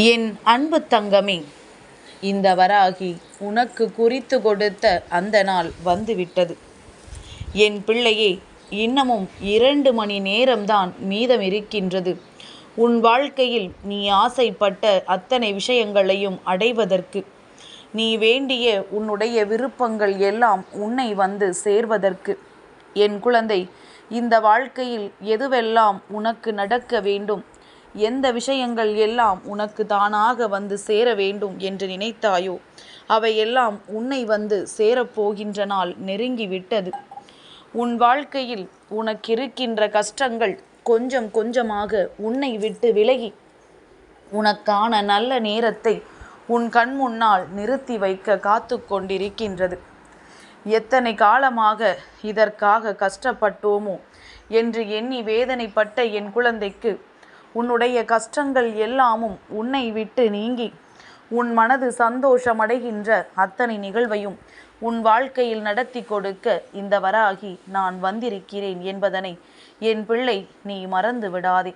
என் அன்பு தங்கமே இந்த வராகி உனக்கு குறித்து கொடுத்த அந்த நாள் வந்துவிட்டது. என் பிள்ளையே இன்னமும் இரண்டு மணி நேரம்தான் மீதம் இருக்கின்றது உன் வாழ்க்கையில் நீ ஆசைப்பட்ட அத்தனை விஷயங்களையும் அடைவதற்கு நீ வேண்டிய உன்னுடைய விருப்பங்கள் எல்லாம் உன்னை வந்து சேர்வதற்கு என் குழந்தை இந்த வாழ்க்கையில் எதுவெல்லாம் உனக்கு நடக்க வேண்டும் எந்த விஷயங்கள் எல்லாம் உனக்கு தானாக வந்து சேர வேண்டும் என்று நினைத்தாயோ அவையெல்லாம் உன்னை வந்து சேரப்போகின்ற நாள் நெருங்கிவிட்டது. உன் வாழ்க்கையில் உனக்கிருக்கின்ற கஷ்டங்கள் கொஞ்சம் கொஞ்சமாக உன்னை விட்டு விலகி உனக்கான நல்ல நேரத்தை உன் கண் முன்னால் நிறுத்தி வைக்க காத்து கொண்டிருக்கின்றது. எத்தனை காலமாக இதற்காக கஷ்டப்பட்டோமோ என்று எண்ணி வேதனைப்பட்ட என் குழந்தைக்கு உன்னுடைய கஷ்டங்கள் எல்லாமும் உன்னை விட்டு நீங்கி உன் மனது சந்தோஷமடைகின்ற அத்தனை நிகழ்வையும் உன் வாழ்க்கையில் நடத்தி கொடுக்க இந்த வராகி நான் வந்திருக்கிறேன் என்பதனை என் பிள்ளை நீ மறந்து விடாதே.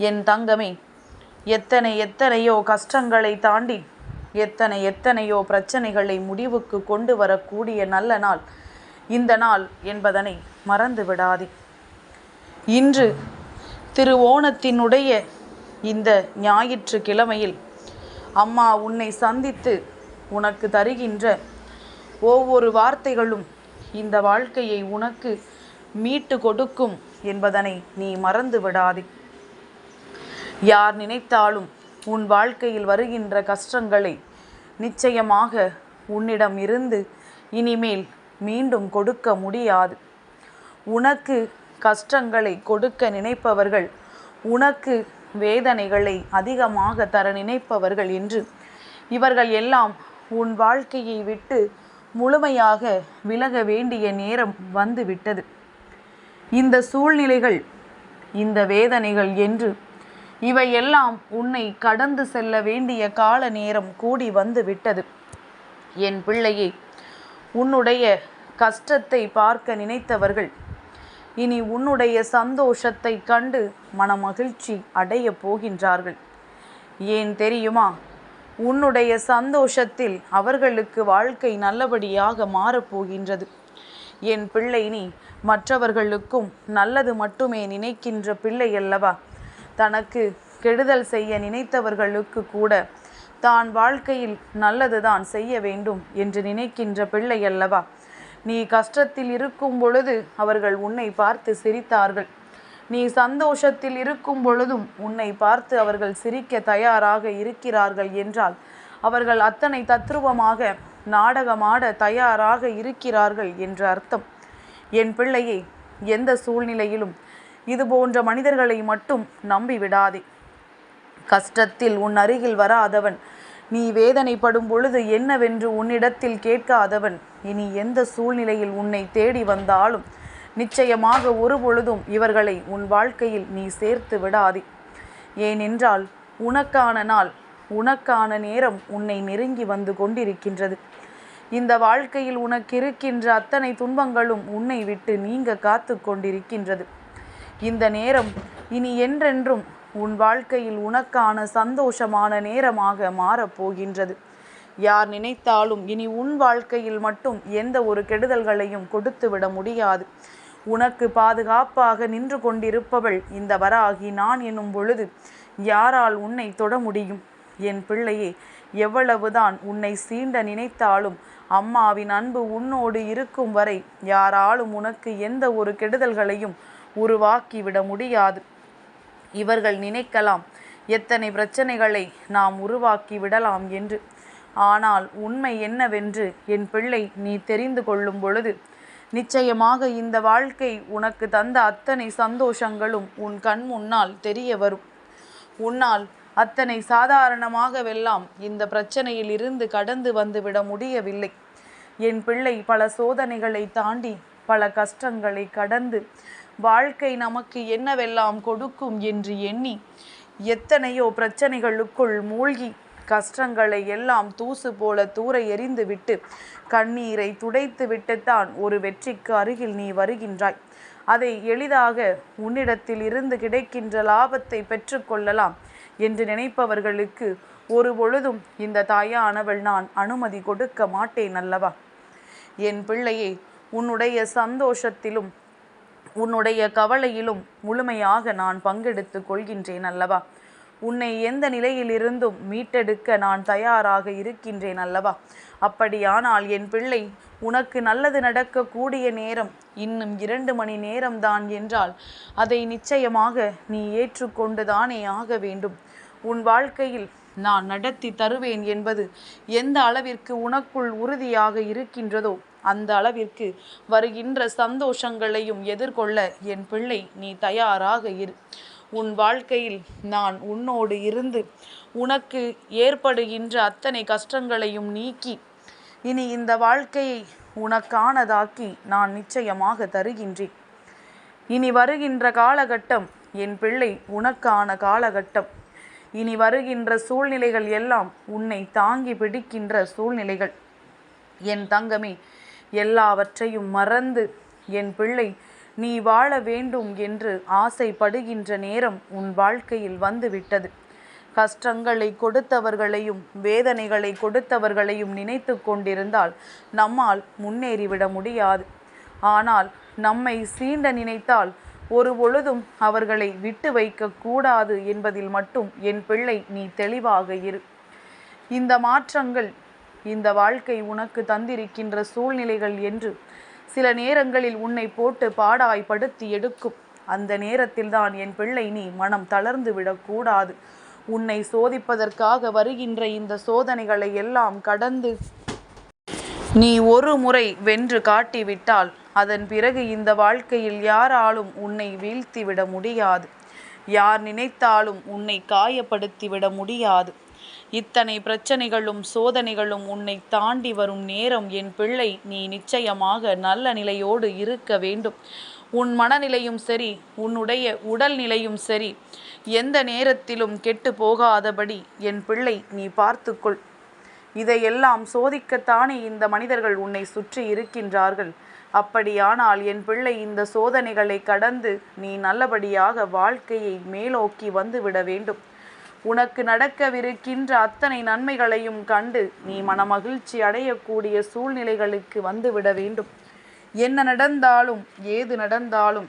என் தங்கமே எத்தனை எத்தனையோ கஷ்டங்களை தாண்டி எத்தனை எத்தனையோ பிரச்சனைகளை முடிவுக்கு கொண்டு வரக்கூடிய நல்ல நாள் இந்த நாள் என்பதனை மறந்து விடாதே. இன்று திருவோணத்தினுடைய இந்த ஞாயிற்றுக்கிழமையில் அம்மா உன்னை சந்தித்து உனக்கு தருகின்ற ஒவ்வொரு வார்த்தைகளும் இந்த வாழ்க்கையை உனக்கு மீட்டு கொடுக்கும் என்பதனை நீ மறந்து விடாதே. யார் நினைத்தாலும் உன் வாழ்க்கையில் வருகின்ற கஷ்டங்களை நிச்சயமாக உன்னிடம் இருந்து இனிமேல் மீண்டும் கொடுக்க முடியாது. உனக்கு கஷ்டங்களை கொடுக்க நினைப்பவர்கள் உனக்கு வேதனைகளை அதிகமாக தர நினைப்பவர்கள் என்று இவர்கள் எல்லாம் உன் வாழ்க்கையை விட்டு முழுமையாக விலக வேண்டிய நேரம் வந்துவிட்டது. இந்த சூழ்நிலைகள் இந்த வேதனைகள் என்று இவையெல்லாம் உன்னை கடந்து செல்ல வேண்டிய கால நேரம் கூடி வந்து விட்டது என் பிள்ளையை உன்னுடைய கஷ்டத்தை பார்க்க நினைத்தவர்கள் இனி உன்னுடைய சந்தோஷத்தை கண்டு மனமகிழ்ச்சி அடையப் போகின்றார்கள். ஏன் தெரியுமா? உன்னுடைய சந்தோஷத்தில் அவர்களுக்கு வாழ்க்கை நல்லபடியாக மாறப்போகின்றது என் பிள்ளை நீ மற்றவர்களுக்கும் நல்லது மட்டுமே நினைக்கின்ற பிள்ளை அல்லவா? தனக்கு கெடுதல் செய்ய நினைத்தவர்களுக்கு கூட தான் வாழ்க்கையில் நல்லதுதான் செய்ய வேண்டும் என்று நினைக்கின்ற பிள்ளை அல்லவா? நீ கஷ்டத்தில் இருக்கும் பொழுது அவர்கள் உன்னை பார்த்து சிரித்தார்கள். நீ சந்தோஷத்தில் இருக்கும் பொழுதும் உன்னை பார்த்து அவர்கள் சிரிக்க தயாராக இருக்கிறார்கள் என்றால் அவர்கள் அத்தனை தத்ருவமாக நாடகமாட தயாராக இருக்கிறார்கள் என்று அர்த்தம். என் பிள்ளையை எந்த சூழ்நிலையிலும் இது போன்ற மனிதர்களை மட்டும் நம்பி விடாதே கஷ்டத்தில் உன் அருகில் வராதவன் நீ வேதனைப்படும் பொழுது என்னவென்று உன்னிடத்தில் கேட்காதவன். இனி எந்த சூழ்நிலையில் உன்னை தேடி வந்தாலும் நிச்சயமாக ஒரு பொழுதும் இவர்களை உன் வாழ்க்கையில் நீ சேர்த்து விடாதே. ஏனென்றால் உனக்கான நாள் உனக்கான நேரம் உன்னை நெருங்கி வந்து கொண்டிருக்கின்றது. இந்த வாழ்க்கையில் உனக்கு இருக்கின்ற அத்தனை துன்பங்களும் உன்னை விட்டு நீங்க காத்து கொண்டிருக்கின்றது. இந்த நேரம் இனி என்றென்றும் உன் வாழ்க்கையில் உனக்கான சந்தோஷமான நேரமாக மாறப்போகின்றது யார் நினைத்தாலும் இனி உன் வாழ்க்கையில் மட்டும் எந்த ஒரு கெடுதல்களையும் கொடுத்துவிட முடியாது. உனக்கு பாதுகாப்பாக நின்று கொண்டிருப்பவள் இந்த வராகி நான் என்னும் பொழுது யாரால் உன்னை தொட முடியும்? என் பிள்ளையே எவ்வளவுதான் உன்னை சீண்ட நினைத்தாலும் அம்மாவின் அன்பு உன்னோடு இருக்கும் வரை யாராலும் உனக்கு எந்த ஒரு கெடுதல்களையும் உருவாக்கிவிட முடியாது. இவர்கள் நினைக்கலாம். எத்தனை பிரச்சனைகளை நாம் உருவாக்கி விடலாம் என்று. ஆனால் உண்மை என்னவென்று என் பிள்ளை நீ தெரிந்து கொள்ளும் பொழுது நிச்சயமாக இந்த வாழ்க்கை உனக்கு தந்த அத்தனை சந்தோஷங்களும் உன் கண் முன்னால் தெரிய வரும். உன்னால் அத்தனை சாதாரணமாகவெல்லாம் இந்த பிரச்சனையில் இருந்து கடந்து வந்துவிட முடியவில்லை. என் பிள்ளை பல சோதனைகளை தாண்டி பல கஷ்டங்களை கடந்து வாழ்க்கை நமக்கு என்னவெல்லாம் கொடுக்கும் என்று எண்ணி எத்தனையோ பிரச்சனைகளுக்குள் மூழ்கி கஷ்டங்களை எல்லாம் தூசு போல தூர எறிந்துவிட்டு கண்ணீரை துடைத்து விட்டுத்தான் ஒரு வெற்றிக்கு அருகில் நீ வருகின்றாய். அதை எளிதாக உன்னிடத்தில் இருந்து கிடைக்கின்ற லாபத்தை பெற்றுக்கொள்ளலாம் என்று நினைப்பவர்களுக்கு ஒரு பொழுதும் இந்த தாயானவள் நான் அனுமதி கொடுக்க மாட்டேன் அல்லவா? என் பிள்ளையே உன்னுடைய சந்தோஷத்திலும் உன்னுடைய கவலையிலும் முழுமையாக நான் பங்கெடுத்து கொள்கின்றேன் அல்லவா? உன்னை எந்த நிலையிலிருந்தும் மீட்டெடுக்க நான் தயாராக இருக்கின்றேன் அல்லவா? அப்படியானால் என் பிள்ளை உனக்கு நல்லது நடக்கக்கூடிய நேரம் இன்னும் இரண்டு மணி நேரம்தான் என்றால் அதை நிச்சயமாக நீ ஏற்றுக்கொண்டுதானே ஆக வேண்டும். உன் வாழ்க்கையில் நான் நடத்தி தருவேன் என்பது எந்த அளவிற்கு உனக்குள் உறுதியாக இருக்கின்றதோ அந்த அளவிற்கு வருகின்ற சந்தோஷங்களையும் எதிர்கொள்ள என் பிள்ளை நீ தயாராக இரு. உன் வாழ்க்கையில் நான் உன்னோடு இருந்து உனக்கு ஏற்படுகின்ற அத்தனை கஷ்டங்களையும் நீக்கி இனி இந்த வாழ்க்கையை உனக்கானதாக்கி நான் நிச்சயமாக தருகின்றேன். இனி வருகின்ற காலகட்டம் என் பிள்ளை உனக்கான காலகட்டம். இனி வருகின்ற சூழ்நிலைகள் எல்லாம் உன்னை தாங்கி பிடிக்கின்ற சூழ்நிலைகள். என் தங்கமே எல்லாவற்றையும் மறந்து என் பிள்ளை நீ வாழ வேண்டும் என்று ஆசைப்படுகின்ற நேரம் உன் வாழ்க்கையில் வந்துவிட்டது. கஷ்டங்களை கொடுத்தவர்களையும் வேதனைகளை கொடுத்தவர்களையும் நினைத்து கொண்டிருந்தால் நம்மால் முன்னேறிவிட முடியாது. ஆனால் நம்மை சீண்ட நினைத்தால் ஒரு பொழுதும் அவர்களை விட்டு வைக்கக்கூடாது என்பதில் மட்டும் என் பிள்ளை நீ தெளிவாக இரு. இந்த மாற்றங்கள் இந்த வாழ்க்கை உனக்கு தந்திருக்கின்ற சூழ்நிலைகள் என்று. சில நேரங்களில் உன்னை போட்டு பாடாய்படுத்தி எடுக்கும். அந்த நேரத்தில்தான் என் பிள்ளை நீ மனம் தளர்ந்து விடக்கூடாது. உன்னை சோதிப்பதற்காக வருகின்ற இந்த சோதனைகளை எல்லாம் கடந்து நீ ஒரு முறை வென்று காட்டிவிட்டால் அதன் பிறகு இந்த வாழ்க்கையில் யாராலும் உன்னை வீழ்த்திவிட முடியாது. யார் நினைத்தாலும் உன்னை காயப்படுத்திவிட முடியாது. இத்தனை பிரச்சனைகளும் சோதனைகளும் உன்னை தாண்டி வரும் நேரம் என் பிள்ளை நீ நிச்சயமாக நல்ல நிலையோடு இருக்க வேண்டும். உன் மனநிலையும் சரி உன்னுடைய உடல் நிலையும் சரி. எந்த நேரத்திலும் கெட்டு போகாதபடி என் பிள்ளை நீ பார்த்துக்கொள். இதையெல்லாம் சோதிக்கத்தானே இந்த மனிதர்கள் உன்னை சுற்றி இருக்கின்றார்கள். அப்படியானால் என் பிள்ளை இந்த சோதனைகளை கடந்து நீ நல்லபடியாக வாழ்க்கையை மேலோக்கி வந்துவிட வேண்டும். உனக்கு நடக்கவிருக்கின்ற அத்தனை நன்மைகளையும் கண்டு நீ மனமகிழ்ச்சி அடையக்கூடிய சூழ்நிலைகளுக்கு வந்துவிட வேண்டும். என்ன நடந்தாலும் ஏது நடந்தாலும்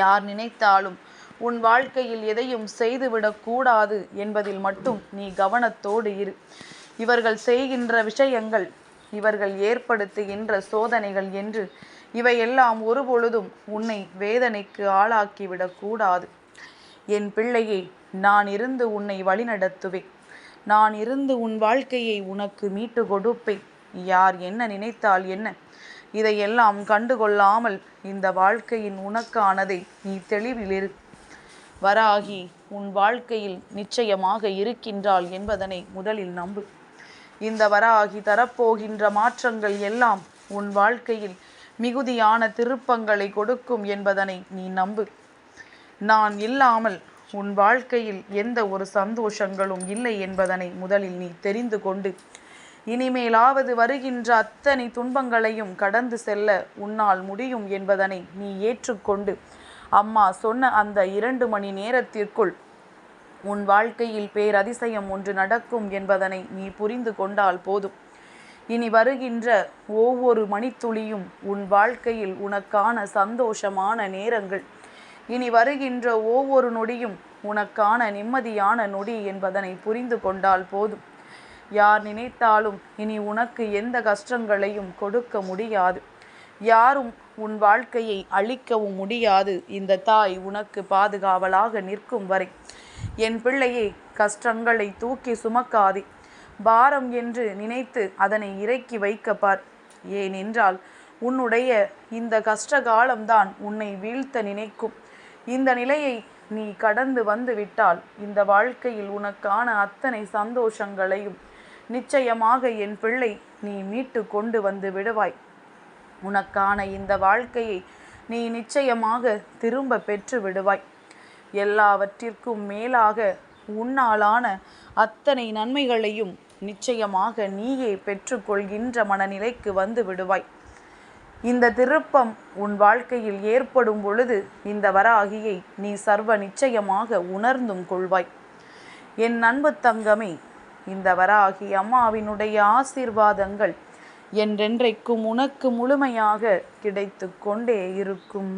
யார் நினைத்தாலும் உன் வாழ்க்கையில் எதையும் செய்துவிடக்கூடாது என்பதில் மட்டும் நீ கவனத்தோடு இரு. இவர்கள் செய்கின்ற விஷயங்கள் இவர்கள் ஏற்படுத்துகின்ற சோதனைகள் என்று இவையெல்லாம் ஒருபொழுதும் உன்னை வேதனைக்கு ஆளாக்கிவிடக்கூடாது என் பிள்ளையே நான் இருந்து உன்னை வழிநடத்துவேன். நான் இருந்து உன் வாழ்க்கையை உனக்கு மீட்டு கொடுப்பேன். யார் என்ன நினைத்தால் என்ன? இதையெல்லாம் கண்டுகொள்ளாமல் இந்த வாழ்க்கையின் உனக்கானதை நீ தெளிவிலிரு வராகி உன் வாழ்க்கையில் நிச்சயமாக இருக்கின்றாள் என்பதனை முதலில் நம்பு. இந்த வராகி தரப்போகின்ற மாற்றங்கள் எல்லாம் உன் வாழ்க்கையில் மிகுதியான திருப்பங்களை கொடுக்கும் என்பதனை நீ நம்பு. நான் இல்லாமல் உன் வாழ்க்கையில் எந்த ஒரு சந்தோஷங்களும் இல்லை என்பதனை முதலில் நீ தெரிந்து கொண்டு இனிமேலாவது வருகின்ற அத்தனை துன்பங்களையும் கடந்து செல்ல உன்னால் முடியும் என்பதனை நீ ஏற்றுக்கொண்டு அம்மா சொன்ன அந்த இரண்டு மணி நேரத்திற்குள் உன் வாழ்க்கையில் பேரதிசயம் ஒன்று நடக்கும் என்பதனை நீ புரிந்து கொண்டால் போதும். இனி வருகின்ற ஒவ்வொரு மணித்துளியும் உன் வாழ்க்கையில் உனக்கான சந்தோஷமான நேரங்கள். இனி வருகின்ற ஒவ்வொரு நொடியும் உனக்கான நிம்மதியான நொடி என்பதனை புரிந்து கொண்டால் போதும். யார் நினைத்தாலும் இனி உனக்கு எந்த கஷ்டங்களையும் கொடுக்க முடியாது. யாரும் உன் வாழ்க்கையை அழிக்கவும் முடியாது. இந்த தாய் உனக்கு பாதுகாவலாக நிற்கும் வரை என் பிள்ளையே கஷ்டங்களை தூக்கி சுமக்காதே. பாரம் என்று நினைத்து அதனை இறக்கி வைக்க பார் ஏனென்றால் உன்னுடைய இந்த கஷ்ட காலம்தான் உன்னை வீழ்த்த நினைக்கும். இந்த நிலையை நீ கடந்து வந்து விட்டால் இந்த வாழ்க்கையில் உனக்கான அத்தனை சந்தோஷங்களையும் நிச்சயமாக என் பிள்ளை நீ மீட்டு கொண்டு வந்து விடுவாய். உனக்கான இந்த வாழ்க்கையை நீ நிச்சயமாக திரும்ப பெற்று விடுவாய். எல்லாவற்றிற்கும் மேலாக உன்னாலான அத்தனை நன்மைகளையும் நிச்சயமாக நீயே பெற்றுக்கொள்கின்ற மனநிலைக்கு வந்து விடுவாய். இந்த திருப்பம் உன் வாழ்க்கையில் ஏற்படும் பொழுது இந்த வராகியை நீ சர்வ நிச்சயமாக உணர்ந்தும் கொள்வாய். என் அன்பு தங்கமே இந்த வராகி அம்மாவினுடைய ஆசீர்வாதங்கள் என்றென்றைக்கும் உனக்கு முழுமையாக கிடைத்து கொண்டே இருக்கும்.